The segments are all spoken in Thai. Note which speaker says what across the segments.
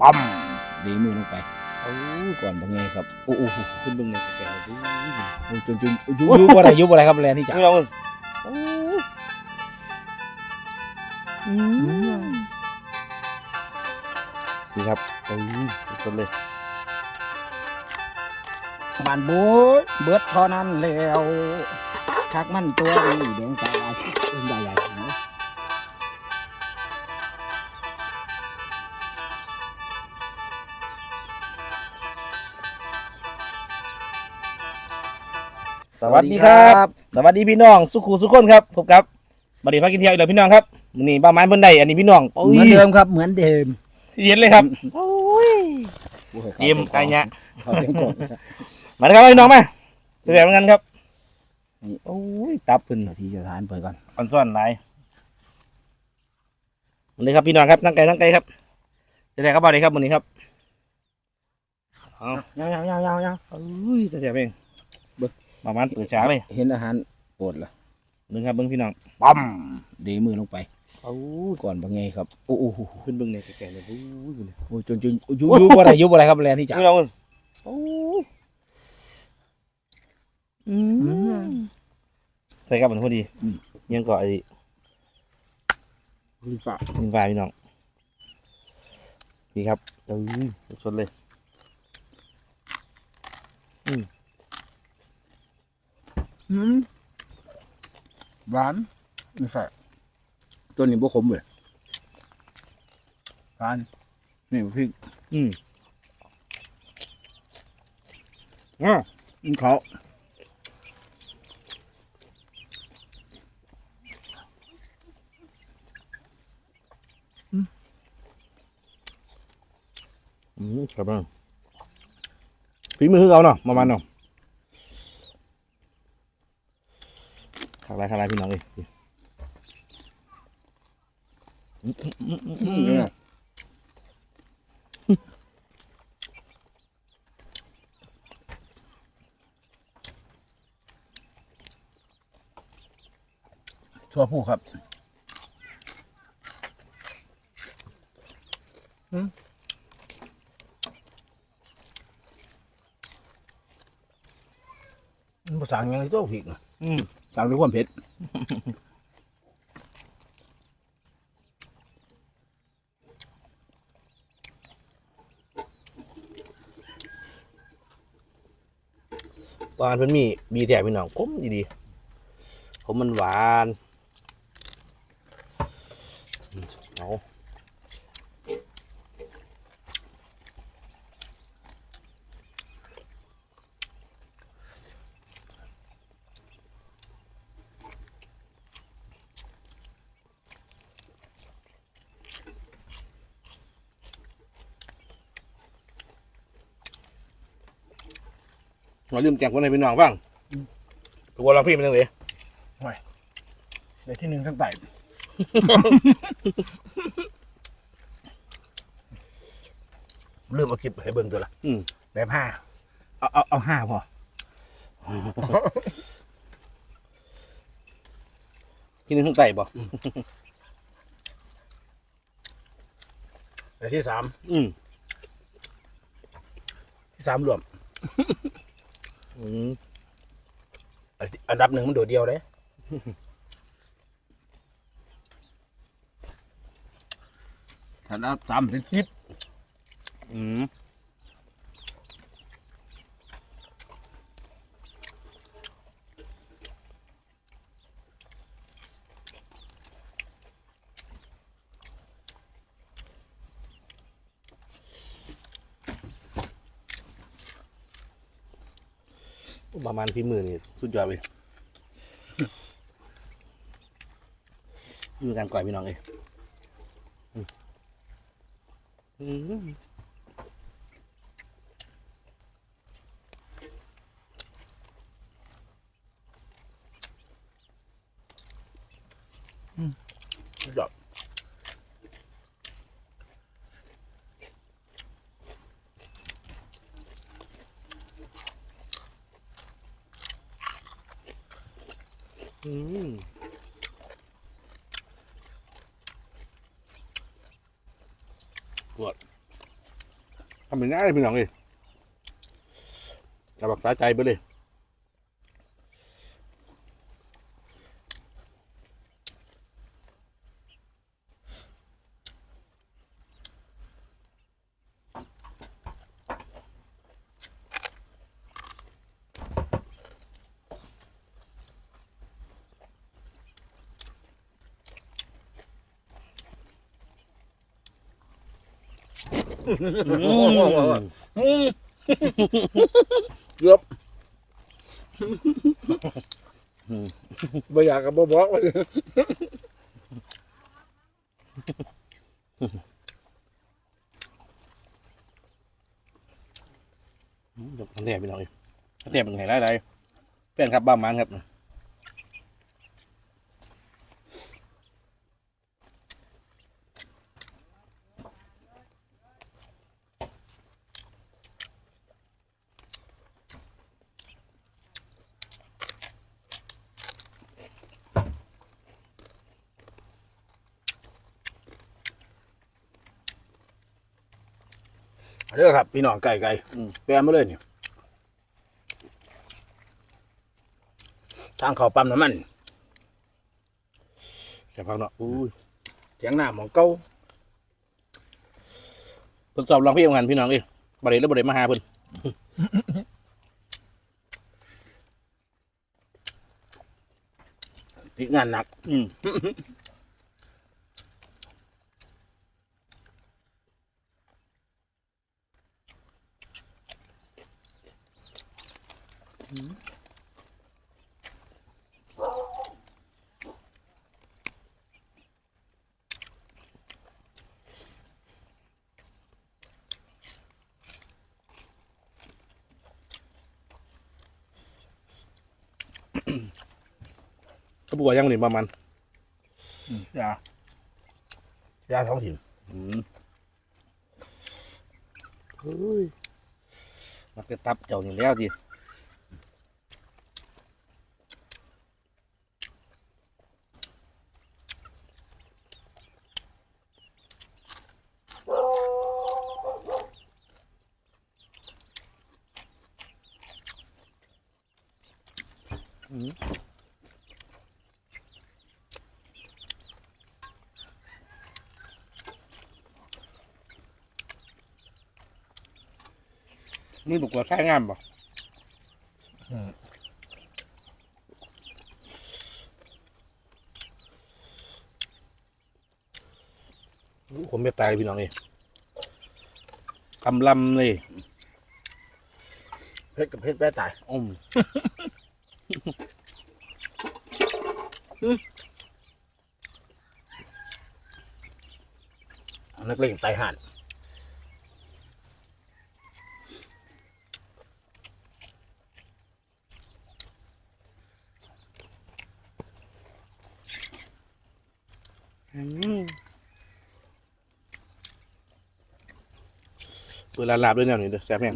Speaker 1: ปั๊มดีมือลงไปเอาก่อนเป็นไงครับโอ้โห
Speaker 2: ขึ้นเบิ่งในแกงดู
Speaker 1: โอ้จนจนยุบยุบอะไรยุบอะไรครับแลนที่จ๋า
Speaker 2: ไม่ลองนี่ครับอืมสดเลย
Speaker 1: บานบูดเบิดเท่านั้นแล้วชักมันตัวนี้แดงตาใหญ่ใหญ่
Speaker 2: สวัสดีครับ สวัสดีพี่น้องสุขูสุขคนครับพบกับมาดีมากินเที่ยวอีกแล้วพี่น้องครับมื้อนี่บ้านไม้บนใดอันนี้พี่น้องโอ้
Speaker 1: เหมือนเดิมครับเหมือนเดิม
Speaker 2: เย็นเลยครับโอ้ยยิ้มอะไรเงี้ย
Speaker 1: เขาเสียงกด
Speaker 2: มาเลยครับพี่น้องมาเดี๋ยวแบบกันครับโอ้ยตับเพิ่น
Speaker 1: ที่จะทานเปิดก่อน
Speaker 2: อ่อนซ่อนหลายมาเลยครับพี่น้องครับนั่งไกลนั่งไกลครับเดี๋ยวครับบ่าวดีครับมื้อนี้ครับเอา
Speaker 1: ยาวยาวยาวยาวยาว
Speaker 2: เอ้ยจะเสียเองเบิ่ง ประมาณเปิดฉากเลย
Speaker 1: เห็นอาหารโปรดละ
Speaker 2: เบิ่งครับเบิ่งพี่น้อง
Speaker 1: ปั๊มดีมือลงไป
Speaker 2: โอ้ย
Speaker 1: ก่อนเป็นไงครับโอ้โห
Speaker 2: ขึ้นเบิ่งในแกงเลยโอ้ย
Speaker 1: โอ้จนจนยุบยุบอะไรยุบอะไรครับแลนที่จ๋า
Speaker 2: ไม่ลองโอ้ยใส่กับมันพอดียังเกาะไอ้
Speaker 1: ลิ้นฝา
Speaker 2: ลิงฟ้าพี่น้องดีครับเอ้ยสดเลย
Speaker 1: หวานลิ้นฝาตัวนี้บ่ขมเลยหวานนี่พริก
Speaker 2: อืมอ่า
Speaker 1: นี่เขา
Speaker 2: อืมครับผมฝีมือคือเขาเนาะประมาณเนาะ ขักลายขักลายพี่น้องเลยอืมอืมอืมอืมอืม
Speaker 1: ชั่วผู้ครับภาษาอย่างไรตัวพริกน่ะ
Speaker 2: อืม
Speaker 1: สั่งด้วยความเผ็ด
Speaker 2: หวานเพิ่นมีบีแท้พี่น้องคมดีๆผมมันหวาน เราลืมแจกคนให้พี่น้องบ้างตัวเราพี่เป็นยังไง
Speaker 1: ในที่หนึ่งทั้งไต่ลืมเอาคลิปให้เบิ่งตัวละ
Speaker 2: อืม
Speaker 1: แบบห้าเอาเอาเอาห้าพอ
Speaker 2: ที่นึงข้างใต้บ่
Speaker 1: แต่ที่สาม
Speaker 2: อืม
Speaker 1: ที่สามรวม
Speaker 2: อั
Speaker 1: นดับหนึ่งมันโดดเดียวเลยอันดับสามเป็นสิบ
Speaker 2: อืม ประมาณพี่มือนี่สุดยอดเลยอยู่การก่อยพี่น้องเลยอืมอืม
Speaker 1: สุดยอด
Speaker 2: อืมปวดทำเป็นง่ายเลยพี่น้องเลยจะบอกสาใจไปเลย
Speaker 1: เกือบบ่อยากกับบ่บอกเลย
Speaker 2: เดี๋ยวทำแหนพี่น้องเลยทำแหนเป็นไงได้ไรแฟนครับบ้ามันครับ
Speaker 1: เด้อครับ พี่น้องไก่ไก่แปลมาเลยเนี่ยทางเขาปั๊มน้ำมัน
Speaker 2: แซ่บพักเนาะอุ้ย
Speaker 1: เสียงหน้าหมองเก้า
Speaker 2: ทดสอบลองพี่ของกันพี่น้องเลยบริเวณแล้วบริเวณมาหาเพิ่น
Speaker 1: ติดงานหนัก
Speaker 2: อืม ก็บัวยังหนึ่งประมาณ
Speaker 1: ยายาท้องถิ่น
Speaker 2: อืมเฮ้ยมันก็ตับเจ้านี่แล้วดิ นี่บุกว่าใช้งามป่ะผมไม่ตายเลยพี่น้องนี่กำลำเลย
Speaker 1: เพชรกับเพชรแป้ตาย
Speaker 2: อืม
Speaker 1: นักเลงไตห่าน
Speaker 2: เปิดร้านลาบด้วยแนวนี้เด้อแซ่บแห้ง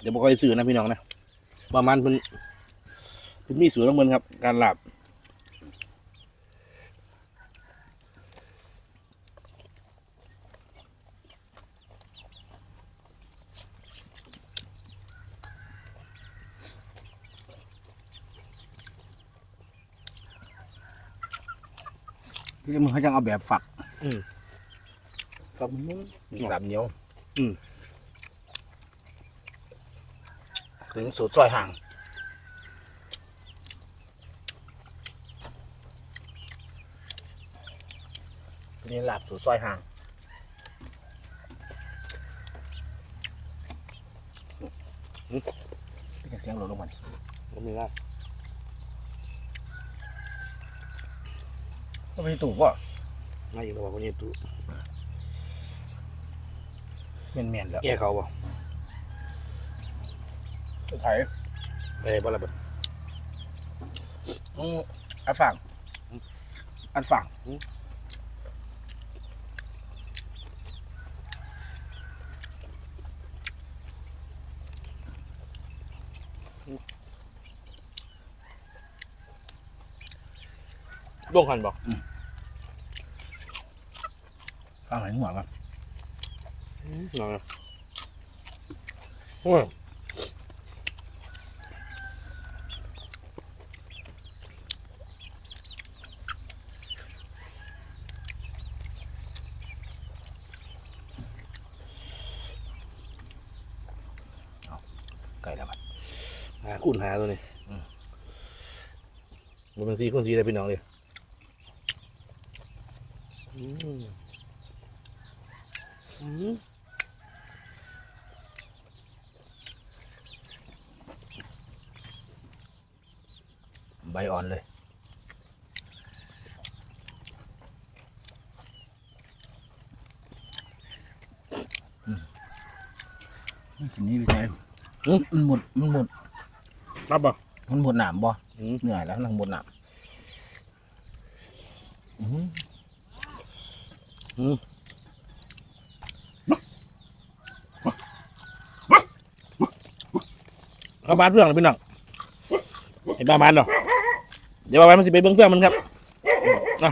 Speaker 2: เดี๋ยวบอกให้ซื้อนะพี่น้องนะประมาณเพิ่นเพิ่นมีสูตรของเพิ่นครับ การลาบ
Speaker 1: ที่มึงเขาจะเอาแบบฝัก
Speaker 2: อืม
Speaker 1: ฝักมุ้งสามเหนียว
Speaker 2: อืม
Speaker 1: ถึงสูตรซอยห่างนี่ลาบสูตรซอยห่างพี่จะเสียงหลดลงมาดิ
Speaker 2: ก็มีลาบ
Speaker 1: ก็ไปตู่ก็
Speaker 2: มาอีกแล้วว่าวันนี้ตู้
Speaker 1: เมียนเมียนๆแล้ว
Speaker 2: แก้เขาบ่
Speaker 1: สุดท้าย
Speaker 2: ไปได้บ่ละเบิด
Speaker 1: ต้องอัดฝั่งอัดฝั่ง
Speaker 2: ร่วงหันบ่
Speaker 1: ปลาไหลหัวป่ะ
Speaker 2: ล องนะโอ้ยไก่ละบัดหาคุณหาตัวนี้อืมมันเป็นสีคนสีได้พี่น้องเลยอืมอืม
Speaker 1: ใบอ่อนเลย ทีนี้พี่ชายมันหมด มันหมด
Speaker 2: รับป่ะ
Speaker 1: มันหมดหนามบ่
Speaker 2: อืม
Speaker 1: เหนื่อยแล้วนั่งหมดหนามอื้อหือ
Speaker 2: เข้าบ้านเฟื่องเลยพี่น้องเห็นบ้านมันเหรอเดี๋ยวบ้านมันมันสิไปเบิ้งเฟื่องมันครับอะ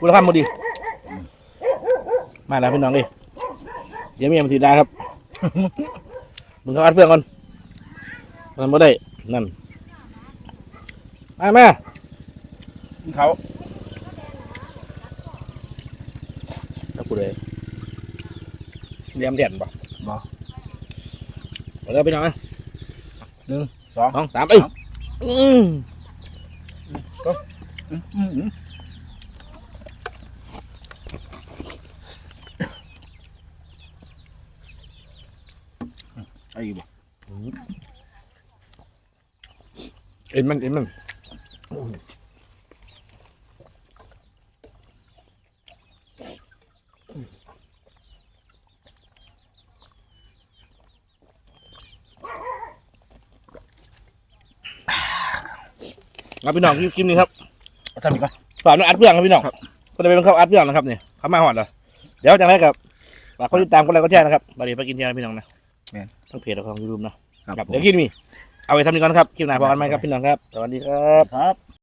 Speaker 2: คุณภาพมาดี มาแล้วพี่น้องดิเดี๋ยวเมียมันสีดาครับมึงเข้าบ้านเฟื่องก่อนมันไม่ได้ นั่นมาแม่
Speaker 1: เขา
Speaker 2: ถ้ากูเลยเลี้ยมเด่นป่ะ
Speaker 1: บ่
Speaker 2: เอาเลยพี่น้องนะ
Speaker 1: หนึ่งสอง
Speaker 2: สองสามเอ้ยอืม
Speaker 1: ก็ไอ้บ่
Speaker 2: เอ็นมันเอ็นมัน เอาพี่น้องคลิปคลิปนี้ครับ
Speaker 1: เอาทำดีก่อน
Speaker 2: ฝากน้องอัดเพื่อนครับพี่น้อง
Speaker 1: ครับ
Speaker 2: ก็จะเป็นเข้าอัดเพื่อนนะครับเนี่ยเขามาหอดเหรอเดี๋ยวจากนั้นกับฝากคนติดตามคนไลค์ก็แชร์นะครับบารีไปกินเที่ยวนะพี่น้องนะทั้งเพจและของยูทูบเนาะ
Speaker 1: ครับ
Speaker 2: เดี๋ยวคลิปนี้เอาไว้ทำนี้ก่อนครับคลิปหน้าพบกันไหมครับพี่น้องครับสวัสดีครับ
Speaker 1: ครับ